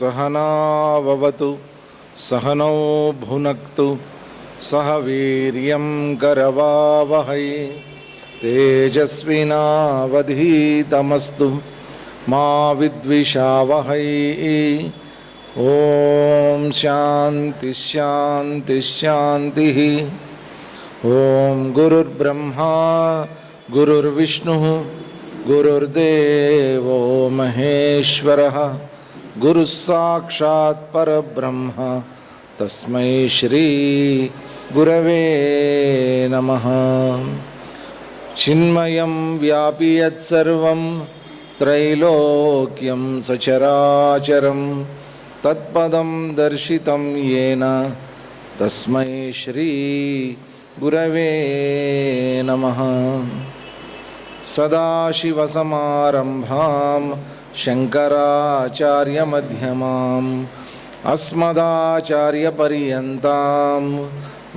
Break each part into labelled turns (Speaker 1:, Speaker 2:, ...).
Speaker 1: सहनाववतु सहनौ भुनक्तु, सह वीर्यं करवावहै। तेजस्विनावधीतमस्तु, मा विद्विषावहै। ॐ शान्तिः शान्तिः शान्तिः। ॐ गुरुर्ब्रह्मा, गुरुर्विष्णुः, गुरुर्देवो महेश्वरः। గురుసాక్షాత్ పరబ్రహ్మ తస్మై శ్రీ గురవే నమ చిన్మయం వ్యాపి యత్సర్వం త్రైలోక్యం సచరాచరం తత్పదం దర్శితం ఏన తస్మై శ్రీ గురవే నమ సదాశివసమారంభాం शङ्कराचार्यमध्यमाम् अस्मदाचार्यपर्यन्तां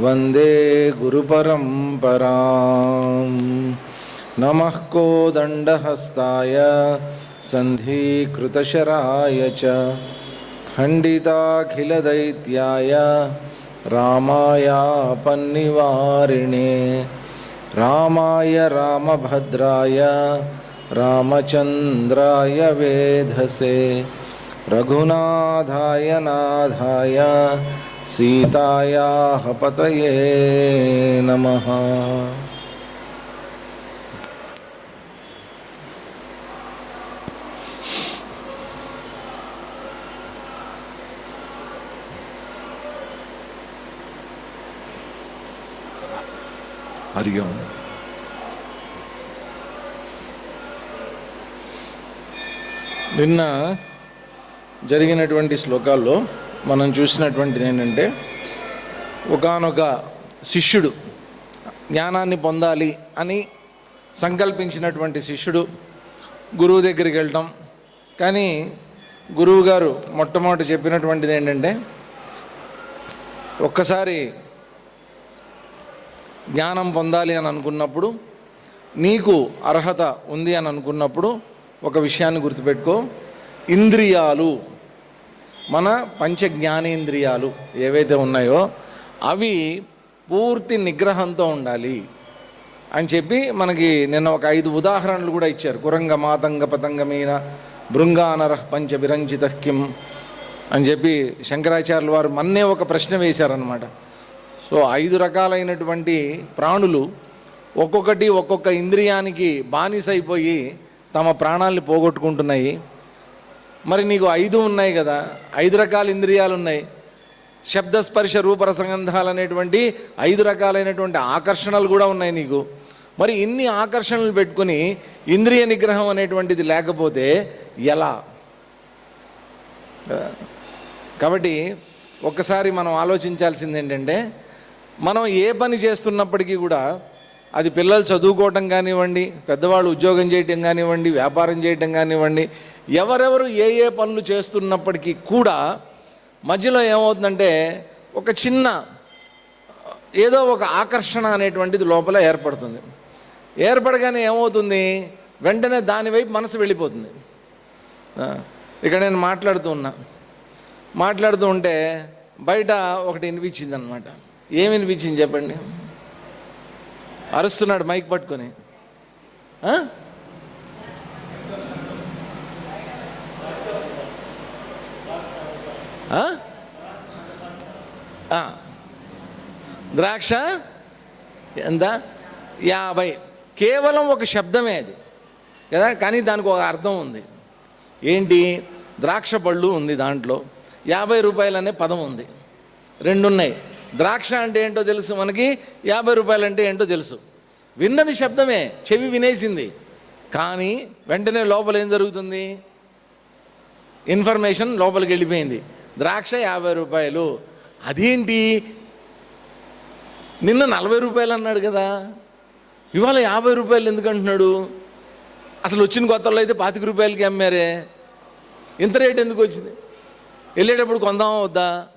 Speaker 1: वन्दे गुरुपरम्पराम् नमः कोदण्डहस्ताय सन्धिकृतशराय च खण्डिताखिलदैत्याय रामायापन्निवारिणे रामाय रामभद्राय रामचन्द्राय वेधसे रघुनाथाय नाथाय सीतायाः पतये नमः। हरि నిన్న జరిగినటువంటి శ్లోకాల్లో మనం చూసినటువంటిది ఏంటంటే ఒకానొక శిష్యుడు జ్ఞానాన్ని పొందాలి అని సంకల్పించినటువంటి శిష్యుడు గురువు దగ్గరికి వెళ్ళటం. కానీ గురువు గారు మొట్టమొదటి చెప్పినటువంటిది ఏంటంటే ఒక్కసారి జ్ఞానం పొందాలి అని అనుకున్నప్పుడు నీకు అర్హత ఉంది అని అనుకున్నప్పుడు ఒక విషయాన్ని గుర్తుపెట్టుకో. ఇంద్రియాలు మన పంచ జ్ఞానేంద్రియాలు ఏవైతే ఉన్నాయో అవి పూర్తి నిగ్రహంతో ఉండాలి అని చెప్పి మనకి నిన్న ఒక ఐదు ఉదాహరణలు కూడా ఇచ్చారు. కురంగ మాతంగ పతంగమైన భృంగానర పంచ విరంజిత కిం అని చెప్పి శంకరాచార్యుల వారు మన్నే ఒక ప్రశ్న వేశారనమాట సో ఐదు రకాలైనటువంటి ప్రాణులు ఒక్కొక్కటి ఒక్కొక్క ఇంద్రియానికి బానిసైపోయి తమ ప్రాణాల్ని పోగొట్టుకుంటున్నాయి. మరి నీకు ఐదు ఉన్నాయి కదా ఐదు రకాల ఇంద్రియాలు ఉన్నాయి శబ్దస్పర్శ రూపరసగంధాలు అనేటువంటి ఐదు రకాలైనటువంటి ఆకర్షణలు కూడా ఉన్నాయి నీకు. మరి ఇన్ని ఆకర్షణలు పెట్టుకుని ఇంద్రియ నిగ్రహం అనేటువంటిది లేకపోతే ఎలా? కాబట్టి ఒక్కసారి మనం ఆలోచించాల్సింది ఏంటంటే మనం ఏ పని చేస్తున్నప్పటికీ కూడా అది పిల్లలు చదువుకోవటం కానివ్వండి పెద్దవాళ్ళు ఉద్యోగం చేయటం కానివ్వండి వ్యాపారం చేయటం కానివ్వండి ఎవరెవరు ఏ ఏ పనులు చేస్తున్నప్పటికీ కూడా మధ్యలో ఏమవుతుందంటే ఒక చిన్న ఏదో ఒక ఆకర్షణ అనేటువంటిది లోపల ఏర్పడుతుంది. ఏర్పడగానే ఏమవుతుంది? వెంటనే దానివైపు మనసు వెళ్ళిపోతుంది. ఇక్కడ నేను మాట్లాడుతూ ఉన్నా. మాట్లాడుతూ ఉంటే బయట ఒకటి వినిపించింది అనమాట ఏమి వినిపించింది చెప్పండి? అరుస్తున్నాడు మైక్ పట్టుకొని. ద్రాక్ష? ఎంత? యాభై. కేవలం ఒక శబ్దమే అది. కదా? కానీ దానికి ఒక అర్థం ఉంది. ఏంటి? ద్రాక్ష పళ్ళు ఉంది దాంట్లో. యాభై రూపాయలు అనే పదం ఉంది. రెండు ఉన్నాయి ద్రాక్ష అంటే ఏంటో తెలుసు మనకి? యాభై రూపాయలు అంటే ఏంటో తెలుసు. విన్నది శబ్దమే చెవి వినేసింది. కానీ వెంటనే లోపల ఏం జరుగుతుంది? ఇన్ఫర్మేషన్ లోపలికి వెళ్ళిపోయింది. ద్రాక్ష యాభై రూపాయలు. అదేంటి? నిన్న నలభై రూపాయలు అన్నాడు కదా. ఇవాళ యాభై రూపాయలు ఎందుకు అంటున్నాడు? అసలు వచ్చిన కొత్తలో అయితే పాతిక రూపాయలకి అమ్మారే. ఇంత రేట్ ఎందుకు వచ్చింది? వెళ్ళేటప్పుడు కొందామా వద్దా?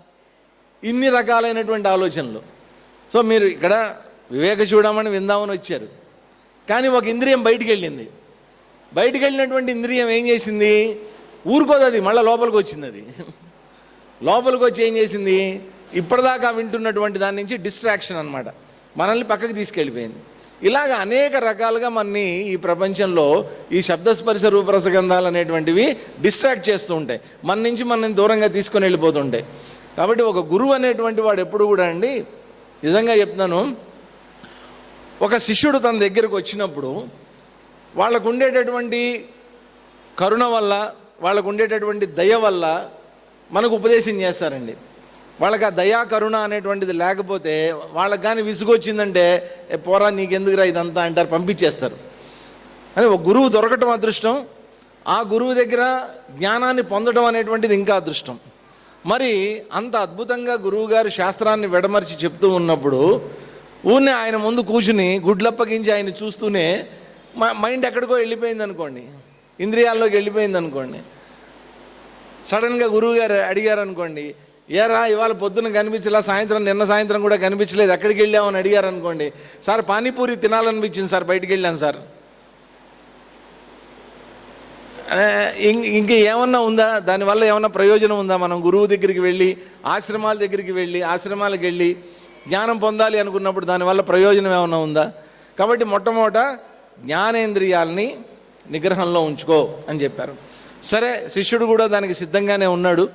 Speaker 1: ఇన్ని రకాలైనటువంటి ఆలోచనలు. సో మీరు ఇక్కడ వివేక చూడమని విందామని వచ్చారు. కానీ ఒక ఇంద్రియం బయటికి వెళ్ళింది బయటికి వెళ్ళినటువంటి ఇంద్రియం ఏం చేసింది? ఊరుకోదు అది మళ్ళీ లోపలికి వచ్చింది అది. లోపలికి వచ్చి ఏం చేసింది? ఇప్పటిదాకా వింటున్నటువంటి దాని నుంచి డిస్ట్రాక్షన్ అన్నమాట. మనల్ని పక్కకి తీసుకెళ్ళిపోయింది. ఇలాగ అనేక రకాలుగా మనని ఈ ప్రపంచంలో ఈ శబ్దస్పర్శ రూపరసగంధాలు అనేటువంటివి డిస్ట్రాక్ట్ చేస్తూ ఉంటాయి. మన నుంచి మనల్ని దూరంగా తీసుకొని వెళ్ళిపోతుంటాయి కాబట్టి ఒక గురువు అనేటువంటి వాడు ఎప్పుడు కూడా అండి నిజంగా చెప్తున్నాను ఒక శిష్యుడు తన దగ్గరకు వచ్చినప్పుడు వాళ్ళకు ఉండేటటువంటి కరుణ వల్ల వాళ్ళకు ఉండేటటువంటి దయ వల్ల మనకు ఉపదేశం చేస్తారండి. వాళ్ళకి ఆ దయా కరుణ అనేటువంటిది లేకపోతే వాళ్ళకి కానీ విసుగొచ్చిందంటే పోరా నీకెందుకురా ఇదంతా? అంటారు పంపించేస్తారు. అని ఒక గురువు దొరకటం అదృష్టం ఆ గురువు దగ్గర జ్ఞానాన్ని పొందడం అనేటువంటిది ఇంకా అదృష్టం. మరి అంత అద్భుతంగా గురువుగారు శాస్త్రాన్ని వెడమర్చి చెప్తూ ఉన్నప్పుడు ఊరినే ఆయన ముందు కూర్చుని గుడ్లప్పగించి ఆయన చూస్తూనే మైండ్ ఎక్కడికో వెళ్ళిపోయింది అనుకోండి ఇంద్రియాల్లోకి వెళ్ళిపోయింది అనుకోండి సడన్గా గురువు గారు అడిగారు అనుకోండి ఏరా ఇవాళ పొద్దున కనిపించలా సాయంత్రం నిన్న సాయంత్రం కూడా కనిపించలేదు ఎక్కడికి వెళ్ళామని అడిగారు అనుకోండి సార్ పానీపూరి తినాలనిపించింది సార్ బయటికి వెళ్ళాను సార్. ఇంక ఏమన్నా ఉందా? దానివల్ల ఏమన్నా ప్రయోజనం ఉందా? మనం గురువు దగ్గరికి వెళ్ళి ఆశ్రమాల దగ్గరికి వెళ్ళి ఆశ్రమాలకు వెళ్ళి జ్ఞానం పొందాలి అనుకున్నప్పుడు దానివల్ల ప్రయోజనం ఏమన్నా ఉందా? కాబట్టి మొట్టమొదట జ్ఞానేంద్రియాలని నిగ్రహంలో ఉంచుకో అని చెప్పారు. సరే శిష్యుడు కూడా దానికి సిద్ధంగానే ఉన్నాడు.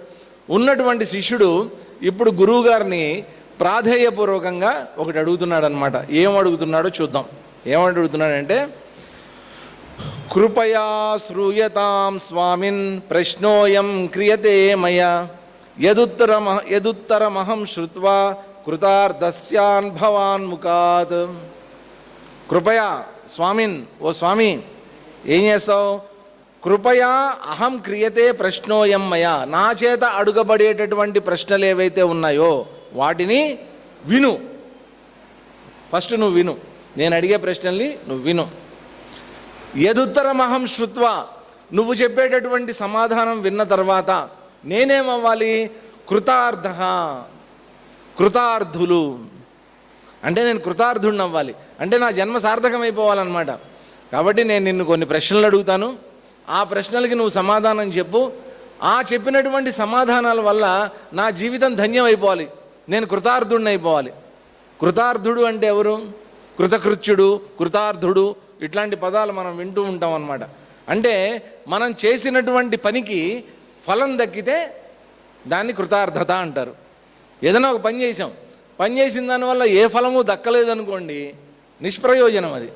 Speaker 1: ఉన్నటువంటి శిష్యుడు ఇప్పుడు గురువు గారిని ప్రాధేయపూర్వకంగా ఒకటి అడుగుతున్నాడు అనమాట ఏం అడుగుతున్నాడో చూద్దాం. ఏమని అడుగుతున్నాడంటే కృపయా శ్రూయతాం స్వామిన్ ప్రశ్నోయం క్రియతే మయా. యదుత్తరమ యదుత్తరమహం శ్రుత్వా కృతార్థస్యాన్ భవాన్ ముఖాత్. కృపయా స్వామిన్ ఓ స్వామి ఏం చేస్తావు? కృపయా అహం క్రియతే ప్రశ్నోయం మయా. నా చేత అడుగబడేటటువంటి ప్రశ్నలు ఏవైతే ఉన్నాయో వాటిని విను. ఫస్ట్ నువ్వు విను. నేను అడిగే ప్రశ్నల్ని నువ్వు విను. యదుత్తరమహం శృత్వా నువ్వు చెప్పేటటువంటి సమాధానం విన్న తర్వాత నేనేమవ్వాలి? కృతార్థ. కృతార్థులు. అంటే నేను కృతార్థుడిని అవ్వాలి అంటే నా జన్మ సార్థకమైపోవాలన్నమాట. కాబట్టి నేను నిన్ను కొన్ని ప్రశ్నలు అడుగుతాను. ఆ ప్రశ్నలకి నువ్వు సమాధానం చెప్పు. ఆ చెప్పినటువంటి సమాధానాల వల్ల నా జీవితం ధన్యం అయిపోవాలి నేను కృతార్థుడిని అయిపోవాలి కృతార్థుడు అంటే ఎవరు? కృతకృత్యుడు కృతార్థుడు ఇట్లాంటి పదాలు మనం వింటూ ఉంటాం అన్నమాట. అంటే మనం చేసినటువంటి పనికి ఫలం దక్కితే దాన్ని కృతార్థత అంటారు. ఏదైనా ఒక పని చేసాం పని చేసిన దానివల్ల ఏ ఫలము దక్కలేదనుకోండి నిష్ప్రయోజనం అది.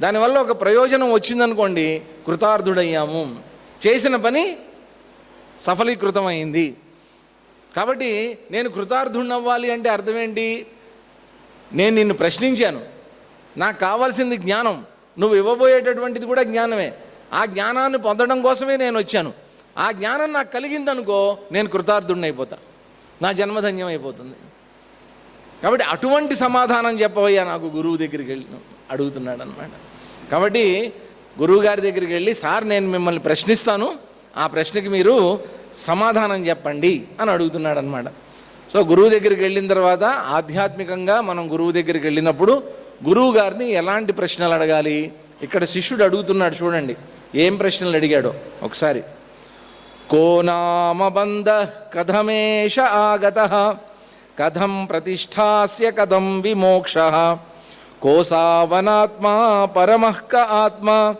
Speaker 1: దానివల్ల ఒక ప్రయోజనం వచ్చిందనుకోండి కృతార్థుడయ్యాము. చేసిన పని సఫలీకృతమైంది. కాబట్టి నేను కృతార్థుణ్ణవ్వాలి అవ్వాలి అంటే అర్థం ఏంటి నేను నిన్ను ప్రశ్నించాను. నాకు కావాల్సింది జ్ఞానం. నువ్వు ఇవ్వబోయేటటువంటిది కూడా జ్ఞానమే. ఆ జ్ఞానాన్ని పొందడం కోసమే నేను వచ్చాను. ఆ జ్ఞానం నాకు కలిగిందనుకో నేను కృతార్థుడిని అయిపోతా నా జన్మధన్యం అయిపోతుంది కాబట్టి అటువంటి సమాధానం చెప్పవయ్యా నాకు గురువు దగ్గరికి వెళ్ళి అడుగుతున్నాడు అనమాట కాబట్టి గురువు గారి దగ్గరికి వెళ్ళి సార్ నేను మిమ్మల్ని ప్రశ్నిస్తాను. ఆ ప్రశ్నకి మీరు సమాధానం చెప్పండి అని అడుగుతున్నాడు అనమాట సో గురువు దగ్గరికి వెళ్ళిన తర్వాత ఆధ్యాత్మికంగా మనం గురువు దగ్గరికి వెళ్ళినప్పుడు గురువు గారిని ఎలాంటి ప్రశ్నలు అడగాలి? ఇక్కడ శిష్యుడు అడుగుతున్నాడు చూడండి. ఏం ప్రశ్నలు అడిగాడో? ఒకసారి. కోనామబంధ కథమేష ఆగత కథం ప్రతిష్టాస్య కథం విమోక్ష కోసావనాత్మా పరమః క ఆత్మ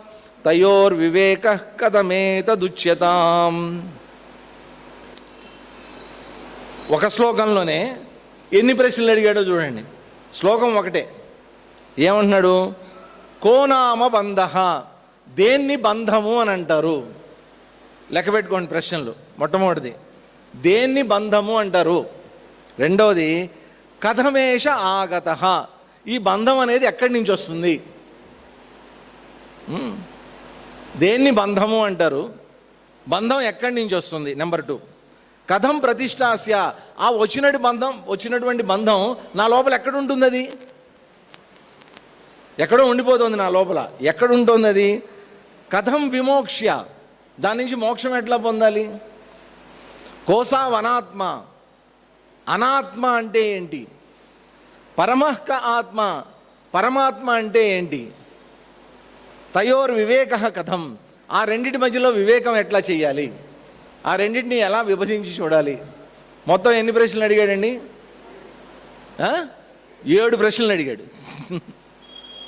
Speaker 1: తయోర్వివేక కథమేతదుచ్యతాం. ఒక శ్లోకంలోనే ఎన్ని ప్రశ్నలు అడిగాడో చూడండి. శ్లోకం ఒకటే. ఏమంటున్నాడు? కోనామ బంధ దేన్ని బంధము అని అంటారు? లెక్క పెట్టుకోండి ప్రశ్నలు మొట్టమొదటిది. దేన్ని బంధము అంటారు? రెండవది కథమేష ఆగత ఈ బంధం అనేది ఎక్కడి నుంచి వస్తుంది? దేన్ని బంధము అంటారు? బంధం ఎక్కడి నుంచి వస్తుంది? Number two. కథం ప్రతిష్టాస్య. ఆ వచ్చినటి బంధం వచ్చినటువంటి బంధం నా లోపల ఎక్కడ ఉంటుంది అది? ఎక్కడో ఉండిపోతుంది నా లోపల. ఎక్కడ ఉంటుంది అది కథం విమోక్ష్య. దాని నుంచి మోక్షం ఎట్లా పొందాలి? కోసా వనాత్మ. అనాత్మ అంటే ఏంటి? పరమఃక ఆత్మ. పరమాత్మ అంటే ఏంటి? తయోర్ వివేక కథం. ఆ రెండిటి మధ్యలో వివేకం ఎట్లా చేయాలి ఆ రెండింటిని ఎలా విభజించి చూడాలి? మొత్తం ఎన్ని ప్రశ్నలు అడిగాడండి? ఏడు ప్రశ్నలు అడిగాడు.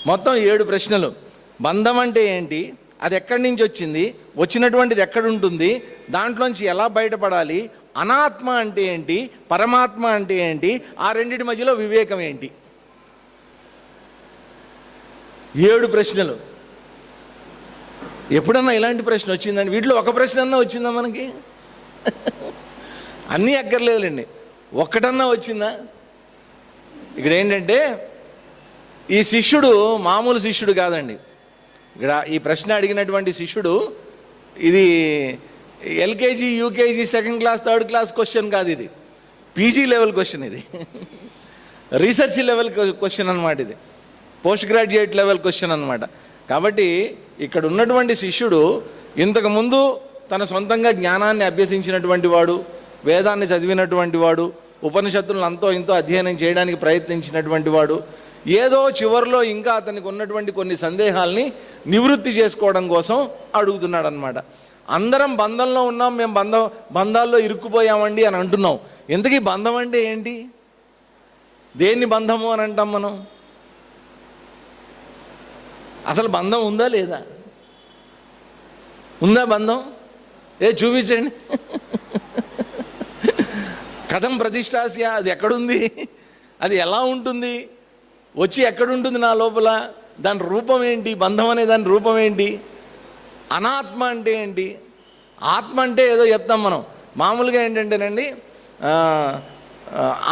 Speaker 1: మొత్తం ఏడు ప్రశ్నలు. బంధం అంటే ఏంటి? అది ఎక్కడి నుంచి వచ్చింది? వచ్చినటువంటిది ఎక్కడ ఉంటుంది? దాంట్లోంచి ఎలా బయటపడాలి? అనాత్మ అంటే ఏంటి? పరమాత్మ అంటే ఏంటి? ఆ రెండింటి మధ్యలో వివేకం ఏంటి? ఏడు ప్రశ్నలు. ఎప్పుడన్నా ఇలాంటి ప్రశ్న వచ్చిందండి? వీటిలో ఒక ప్రశ్న అన్నా వచ్చిందా మనకి? అన్నీ అక్కర్లేదులేండి ఒక్కటన్నా వచ్చిందా? ఇక్కడ ఏంటంటే ఈ శిష్యుడు మామూలు శిష్యుడు కాదండి. ఇక్కడ ఈ ప్రశ్న అడిగినటువంటి శిష్యుడు ఇది LKG UKG second class third class question కాదు ఇది. పీజీ లెవెల్ క్వశ్చన్ ఇది. రీసెర్చ్ లెవెల్ క్వశ్చన్ అనమాట ఇది. పోస్ట్ గ్రాడ్యుయేట్ లెవెల్ క్వశ్చన్ అనమాట కాబట్టి ఇక్కడ ఉన్నటువంటి శిష్యుడు ఇంతకుముందు తన సొంతంగా జ్ఞానాన్ని అభ్యసించినటువంటి వాడు వేదాన్ని చదివినటువంటి వాడు ఉపనిషత్తులను అంతో ఇంతో అధ్యయనం చేయడానికి ప్రయత్నించినటువంటి వాడు ఏదో చివరిలో ఇంకా అతనికి ఉన్నటువంటి కొన్ని సందేహాల్ని నివృత్తి చేసుకోవడం కోసం అడుగుతున్నాడు అనమాట అందరం బంధంలో ఉన్నాం మేము బంధం బంధాల్లో ఇరుక్కుపోయామండి అని అంటున్నాం. ఎందుకు బంధం అంటే ఏంటి? దేన్ని బంధము అని అంటాం మనం? అసలు బంధం ఉందా లేదా? ఉందా బంధం? ఏ చూపించండి. కథం ప్రతిష్టాస్య అది ఎక్కడుంది? అది ఎలా ఉంటుంది? వచ్చి ఎక్కడుంటుంది నా లోపల? దాని రూపం ఏంటి? బంధం అనే దాని రూపం ఏంటి? అనాత్మ అంటే ఏంటి? ఆత్మ అంటే ఏదో చెప్తాం మనం. మామూలుగా ఏంటంటేనండి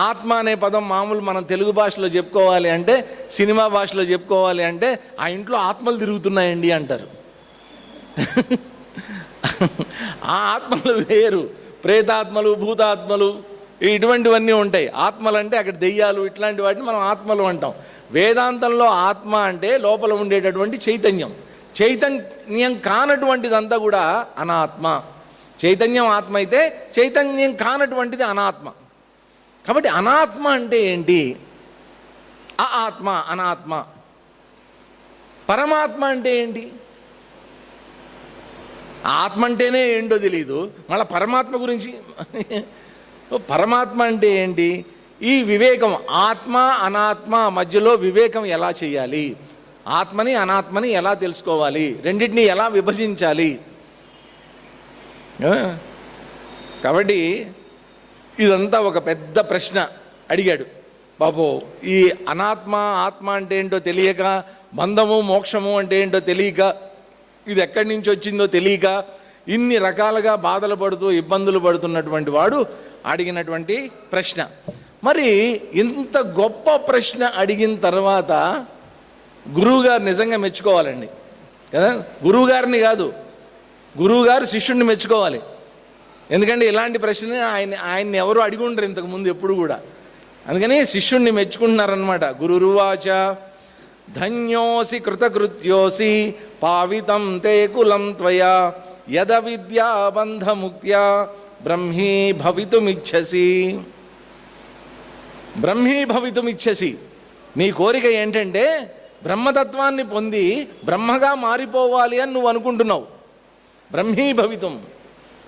Speaker 1: ఆత్మ అనే పదం మామూలు మనం తెలుగు భాషలో చెప్పుకోవాలి అంటే సినిమా భాషలో చెప్పుకోవాలి అంటే ఆ ఇంట్లో ఆత్మలు తిరుగుతున్నాయండి అంటారు. ఆ ఆత్మలు వేరు. ప్రేతాత్మలు భూతాత్మలు ఇటువంటివన్నీ ఉంటాయి. ఆత్మలు అంటే అక్కడ దెయ్యాలు ఇట్లాంటి వాటిని మనం ఆత్మలు అంటాం. వేదాంతంలో ఆత్మ అంటే లోపల ఉండేటటువంటి చైతన్యం. చైతన్యం కానటువంటిదంతా కూడా అనాత్మ. చైతన్యం ఆత్మ అయితే చైతన్యం కానటువంటిది అనాత్మ. కాబట్టి అనాత్మ అంటే ఏంటి? ఆ ఆత్మ అనాత్మ. పరమాత్మ అంటే ఏంటి? ఆత్మ అంటేనే ఏంటో తెలీదు. మళ్ళీ పరమాత్మ గురించి పరమాత్మ అంటే ఏంటి? ఈ వివేకం ఆత్మ అనాత్మ మధ్యలో వివేకం ఎలా చేయాలి? ఆత్మని అనాత్మని ఎలా తెలుసుకోవాలి? రెండింటిని ఎలా విభజించాలి? కాబట్టి ఇదంతా ఒక పెద్ద ప్రశ్న అడిగాడు. బాబు ఈ అనాత్మ ఆత్మ అంటే ఏంటో తెలియక బంధము మోక్షము అంటే ఏంటో తెలియక ఇది ఎక్కడి నుంచి వచ్చిందో తెలియక ఇన్ని రకాలుగా బాధలు పడుతూ ఇబ్బందులు పడుతున్నటువంటి వాడు అడిగినటువంటి ప్రశ్న. మరి ఇంత గొప్ప ప్రశ్న అడిగిన తర్వాత గురువుగారు నిజంగా మెచ్చుకోవాలండి. కదా? గురువుగారిని కాదు. గురువుగారు శిష్యుడిని మెచ్చుకోవాలి. ఎందుకంటే ఇలాంటి ప్రశ్న ఆయన ఆయన్ని ఎవరు అడిగి ఉండరు ఇంతకుముందు ఎప్పుడు కూడా. అందుకని శిష్యుణ్ణి మెచ్చుకుంటున్నారనమాట గురురువాచ ధన్యోసి కృతకృత్యోసి పావితం తే కులం త్వయా యద విద్యాబంధముక్త్యా బ్రహ్మీ భవితుమిచ్చసి బ్రహ్మీ భవితుమిచ్చసి నీ కోరిక ఏంటంటే బ్రహ్మతత్వాన్ని పొంది బ్రహ్మగా మారిపోవాలి అని నువ్వు అనుకుంటున్నావు. బ్రహ్మీ భవితం.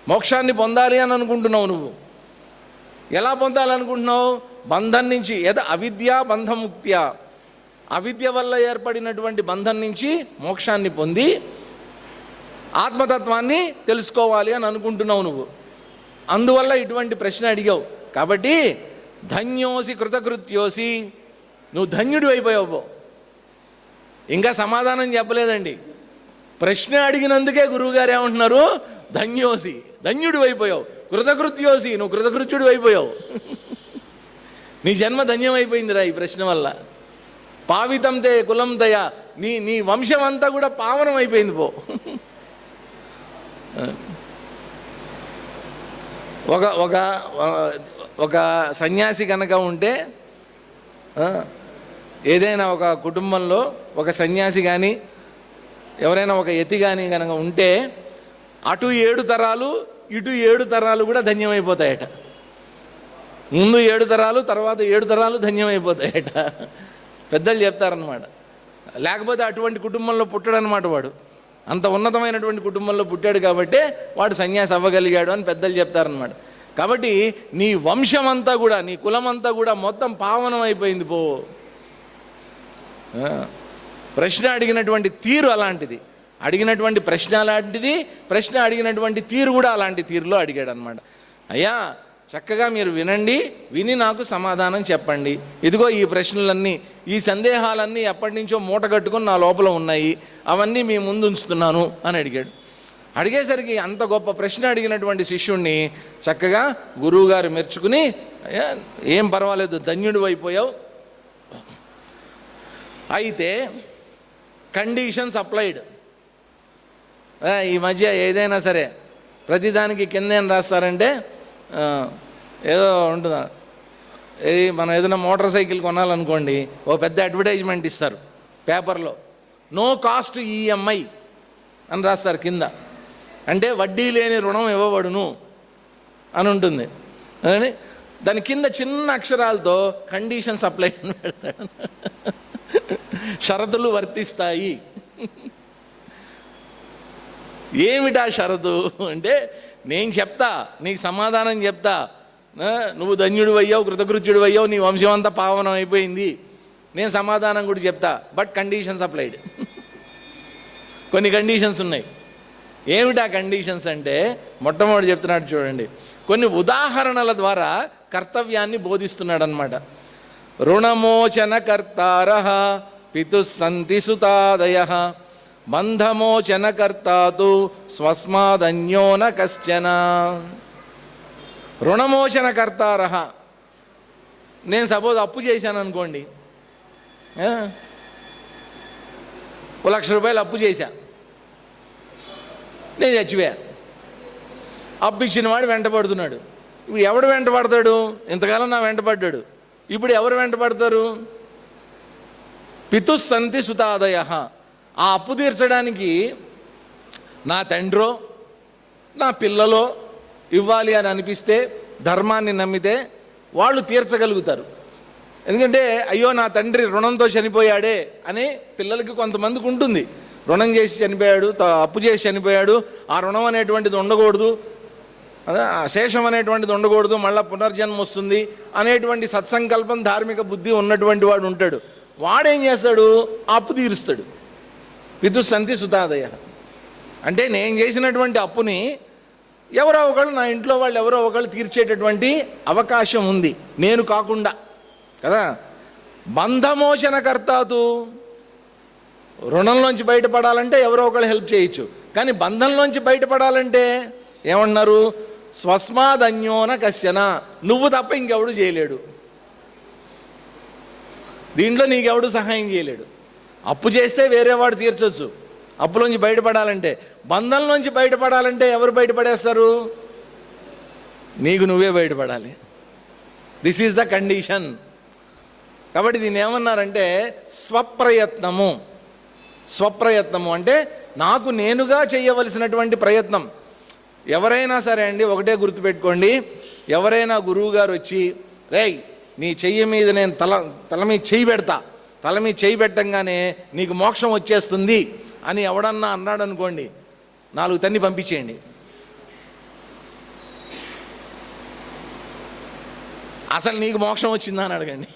Speaker 1: మోక్షాన్ని పొందాలి అని అనుకుంటున్నావు నువ్వు. ఎలా పొందాలనుకుంటున్నావు? బంధం నుంచి యద అవిద్య బంధముక్త్య. అవిద్య వల్ల ఏర్పడినటువంటి బంధం నుంచి మోక్షాన్ని పొంది ఆత్మతత్వాన్ని తెలుసుకోవాలి అని అనుకుంటున్నావు నువ్వు. అందువల్ల ఇటువంటి ప్రశ్న అడిగావు. కాబట్టి ధన్యోసి కృతకృత్యోసి నువ్వు ధన్యుడు అయిపోయావు పో. ఇంకా సమాధానం చెప్పలేదండి. ప్రశ్న అడిగినందుకే గురువుగారు ఏమంటున్నారు? ధన్యోసి ధన్యుడు అయిపోయావు. కృతకృత్యోసి నువ్వు కృతకృత్యుడు అయిపోయావు. నీ జన్మ ధన్యం అయిపోయిందిరా ఈ ప్రశ్న వల్ల. పావితం తే కులం దయ నీ నీ వంశం అంతా కూడా పావనం అయిపోయింది పో. ఒక ఒక ఒక సన్యాసి కనుక ఉంటే ఏదైనా ఒక కుటుంబంలో ఒక సన్యాసి కానీ ఎవరైనా ఒక యతి కానీ కనుక ఉంటే అటు ఏడు తరాలు ఇటు ఏడు తరాలు కూడా ధన్యమైపోతాయట. ముందు ఏడు తరాలు తర్వాత ఏడు తరాలు ధన్యమైపోతాయట. పెద్దలు చెప్తారనమాట లేకపోతే అటువంటి కుటుంబంలో పుట్టడనమాట వాడు. అంత ఉన్నతమైనటువంటి కుటుంబంలో పుట్టాడు కాబట్టి వాడు సన్యాసి అవ్వగలిగాడు అని పెద్దలు చెప్తారనమాట కాబట్టి నీ వంశం అంతా కూడా నీ కులం అంతా కూడా మొత్తం పావనం అయిపోయింది పో ప్రశ్న అడిగినటువంటి తీరు అలాంటిది. అడిగినటువంటి ప్రశ్న అలాంటిది ప్రశ్న అడిగినటువంటి తీరు కూడా అలాంటి తీరులో అడిగాడు అనమాట అయ్యా చక్కగా మీరు వినండి విని నాకు సమాధానం చెప్పండి. ఇదిగో ఈ ప్రశ్నలన్నీ ఈ సందేహాలన్నీ ఎప్పటి నుంచో మూటగట్టుకుని నా లోపల ఉన్నాయి. అవన్నీ మీ ముందు ఉంచుతున్నాను అని అడిగాడు. అడిగేసరికి అంత గొప్ప ప్రశ్న అడిగినటువంటి శిష్యుణ్ణి చక్కగా గురువుగారు మెచ్చుకుని ఏం పర్వాలేదు ధన్యుడు అయిపోయావు. అయితే కండిషన్స్ అప్లైడ్. ఈ మధ్య ఏదైనా సరే ప్రతిదానికి కింద ఏం రాస్తారంటే ఏదో ఉంటుంది? ఇది మనం ఏదైనా మోటార్ సైకిల్ కొనాలనుకోండి ఓ పెద్ద అడ్వర్టైజ్మెంట్ ఇస్తారు పేపర్లో. నో కాస్ట్ ఈఎంఐ అని రాస్తారు కింద. అంటే వడ్డీ లేని రుణం ఇవ్వబడును అని ఉంటుంది. అని దాని కింద చిన్న అక్షరాలతో కండిషన్స్ అప్లై అని పెడతాడు. షరతులు వర్తిస్తాయి. ఏమిటా షరతు? అంటే నేను చెప్తా నీకు సమాధానం చెప్తా. నువ్వు ధన్యుడు అయ్యావు కృతకృత్యుడు అయ్యావు నీ వంశం అంతా పావనం అయిపోయింది. నేను సమాధానం కూడా చెప్తా బట్ కండిషన్స్ అప్లైడ్ కొన్ని కండిషన్స్ ఉన్నాయి. ఏమిటా కండిషన్స్ అంటే మొట్టమొదటి చెప్తున్నాడు చూడండి. కొన్ని ఉదాహరణల ద్వారా కర్తవ్యాన్ని బోధిస్తున్నాడు అనమాట రుణమోచన కర్తార పితుస్సంతి సుతాదయ. బంధమోచన కర్తాతు స్వస్మాదన్యోన కశ్చన. రుణమోచన కర్తారహ నేను సపోజ్ అప్పు చేశాను అనుకోండి ఒక ఓ లక్ష రూపాయలు అప్పు చేశా. నేను చచ్చిపోయా. అప్పు ఇచ్చిన వాడు వెంటబడుతున్నాడు ఇప్పుడు ఎవడు వెంటబడతాడు ఇంతకాలం నా వెంటబడ్డాడు ఇప్పుడు ఎవరు వెంటబడతారు పితుస్సంతి సుతాదయ. ఆ అప్పు తీర్చడానికి నా తండ్రో నా పిల్లలో ఇవ్వాలి అని అనిపిస్తే ధర్మాన్ని నమ్మితే వాళ్ళు తీర్చగలుగుతారు. ఎందుకంటే అయ్యో నా తండ్రి రుణంతో చనిపోయాడే అని పిల్లలకి కొంతమందికి ఉంటుంది. రుణం చేసి చనిపోయాడు త- అప్పు చేసి చనిపోయాడు ఆ రుణం అనేటువంటిది ఉండకూడదు శేషం అనేటువంటిది ఉండకూడదు మళ్ళీ పునర్జన్మ వస్తుంది అనేటువంటి సత్సంకల్పం ధార్మిక బుద్ధి ఉన్నటువంటి వాడు ఉంటాడు. వాడేం చేస్తాడు? అప్పు తీరుస్తాడు. విద్యుత్ సుతాదయ అంటే నేను చేసినటువంటి అప్పుని ఎవరో ఒకళ్ళు నా ఇంట్లో వాళ్ళు ఎవరో ఒకళ్ళు తీర్చేటటువంటి అవకాశం ఉంది. నేను కాకుండా. కదా? బంధమోచనకర్తాతు రుణంలోంచి బయటపడాలంటే ఎవరో ఒకళ్ళు హెల్ప్ చేయొచ్చు. కానీ బంధంలోంచి బయటపడాలంటే ఏమన్నారు స్వస్మాదన్యోన కశ్యన నువ్వు తప్ప ఇంకెవడు చేయలేడు. దీంట్లో నీకెవడు సహాయం చేయలేడు. అప్పు చేస్తే వేరే వాడు తీర్చొచ్చు. అప్పులోంచి బయటపడాలంటే బంధంలోంచి బయటపడాలంటే ఎవరు బయటపడేస్తారు? నీకు నువ్వే బయటపడాలి. దిస్ ఈజ్ ద కండిషన్ కాబట్టి దీన్ని ఏమన్నారంటే స్వప్రయత్నము. స్వప్రయత్నము అంటే నాకు నేనుగా చేయవలసినటువంటి ప్రయత్నం. ఎవరైనా సరే అండి ఒకటే గుర్తుపెట్టుకోండి. ఎవరైనా గురువు గారు వచ్చి రేయ్ నీ చెయ్యి మీద నేను తల తల మీద చెయ్యి పెడతా. తల మీద చేయి పెట్టంగానే నీకు మోక్షం వచ్చేస్తుంది అని ఎవడన్నా అన్నాడు అనుకోండి నాలుగు తన్ని పంపించేయండి. అసలు నీకు మోక్షం వచ్చిందా అని అడగండి.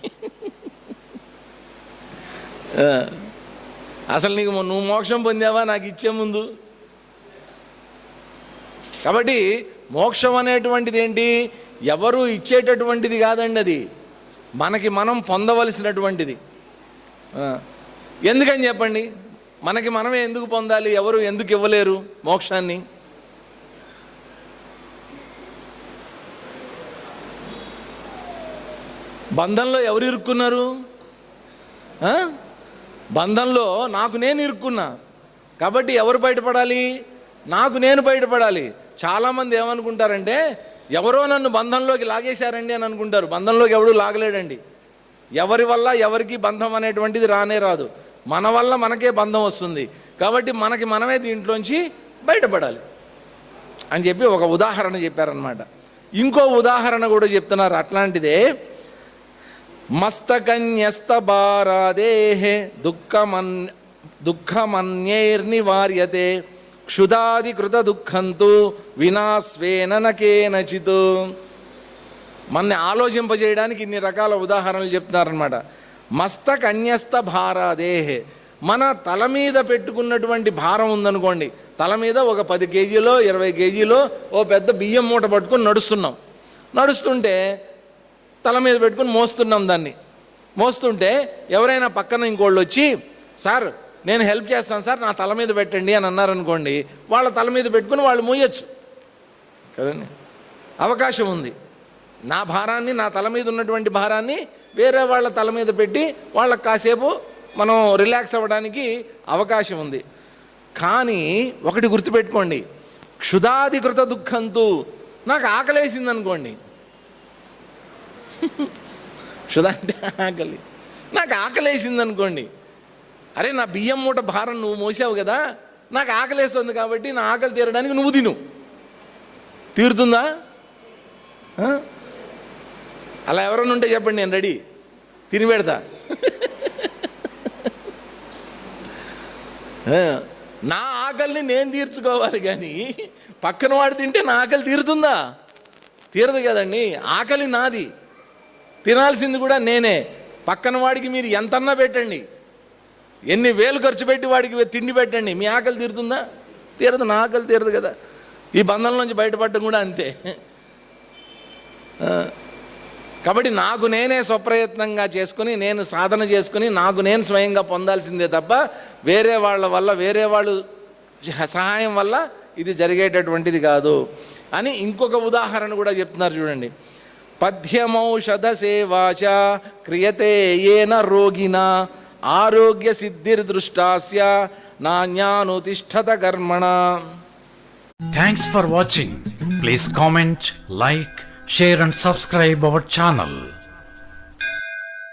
Speaker 1: అసలు నీకు నువ్వు మోక్షం పొందావా? నాకు ఇచ్చే ముందు. కాబట్టి మోక్షం అనేటువంటిది ఏంటి? ఎవరు ఇచ్చేటటువంటిది కాదండి అది. మనకి మనం పొందవలసినటువంటిది. ఎందుకని చెప్పండి? మనకి మనమే ఎందుకు పొందాలి? ఎవరు ఎందుకు ఇవ్వలేరు మోక్షాన్ని? బంధంలో ఎవరు ఇరుక్కున్నారు? బంధంలో నాకు నేను ఇరుక్కున్నా. కాబట్టి ఎవరు బయటపడాలి? నాకు నేను బయటపడాలి. చాలామంది ఏమనుకుంటారంటే ఎవరో నన్ను బంధంలోకి లాగేశారండి అని అనుకుంటారు. బంధంలోకి ఎవడూ లాగలేడండి. ఎవరి వల్ల ఎవరికి బంధం అనేటువంటిది రానే రాదు. మన వల్ల మనకే బంధం వస్తుంది. కాబట్టి మనకి మనమే దీంట్లోంచి బయటపడాలి. అని చెప్పి ఒక ఉదాహరణ చెప్పారనమాట ఇంకో ఉదాహరణ కూడా చెప్తున్నారు. అట్లాంటిదే మస్తకన్యస్త బారాదేహే దుఃఖమన్ దుఃఖమన్యైర్నివార్యతే క్షుదాది కృత దుఃఖంతు వినాస్వేన నకేనచిత్. మనని ఆలోచింపజేయడానికి ఇన్ని రకాల ఉదాహరణలు చెప్తున్నారనమాట మస్తక్ అన్యస్త భారాదేహే. మన తల మీద పెట్టుకున్నటువంటి భారం ఉందనుకోండి తల మీద ఒక పది కేజీలో ఇరవై కేజీలో ఓ పెద్ద బియ్యం మూట పట్టుకుని నడుస్తున్నాం. నడుస్తుంటే తల మీద పెట్టుకుని మోస్తున్నాం దాన్ని. మోస్తుంటే ఎవరైనా పక్కన ఇంకోళ్ళు వచ్చి సార్ నేను హెల్ప్ చేస్తాను సార్ నా తల మీద పెట్టండి అని అన్నారనుకోండి వాళ్ళ తల మీద పెట్టుకుని వాళ్ళు మోయొచ్చు. కదండి? అవకాశం ఉంది. నా భారాన్ని నా తల మీద ఉన్నటువంటి భారాన్ని వేరే వాళ్ళ తల మీద పెట్టి వాళ్ళకి కాసేపు మనం రిలాక్స్ అవ్వడానికి అవకాశం ఉంది. కానీ ఒకటి గుర్తుపెట్టుకోండి. క్షుదాధికృత దుఃఖంతో నాకు ఆకలేసింది అనుకోండి క్షుధ అంటే ఆకలి. నాకు ఆకలేసింది అనుకోండి అరే నా బియ్యం మూట భారం నువ్వు మోసావు కదా నాకు ఆకలేస్తుంది కాబట్టి నా ఆకలి తీరడానికి నువ్వు తిను. తీరుతుందా? అలా ఎవరైనా ఉంటే చెప్పండి నేను రెడీ. తిని పెడతా. నా ఆకలిని నేను తీర్చుకోవాలి కానీ పక్కన వాడు తింటే నా ఆకలి తీరుతుందా? తీరదు కదండి. ఆకలి నాది. తినాల్సింది కూడా నేనే. పక్కన వాడికి మీరు ఎంతన్నా పెట్టండి. ఎన్ని వేలు ఖర్చు పెట్టి వాడికి తిండి పెట్టండి. మీ ఆకలి తీరుతుందా? తీరదు. నా ఆకలి తీరదు కదా. ఈ బంధం నుంచి బయటపడడం కూడా అంతే. కాబట్టి నాకు నేనే స్వప్రయత్నంగా చేసుకుని నేను సాధన చేసుకుని నాకు నేను స్వయంగా పొందాల్సిందే తప్ప వేరే వాళ్ళ వల్ల వేరే వాళ్ళు సహాయం వల్ల ఇది జరిగేటటువంటిది కాదు. అని ఇంకొక ఉదాహరణ కూడా చెప్తున్నారు చూడండి. పథ్యమౌషధ సేవాచ క్రియతే ఏన రోగిన ఆరోగ్య సిద్ధిర్దృష్టాస్య నాణ్యానుతిష్టత కర్మణ.
Speaker 2: Thanks for watching please comment like share and subscribe our channel.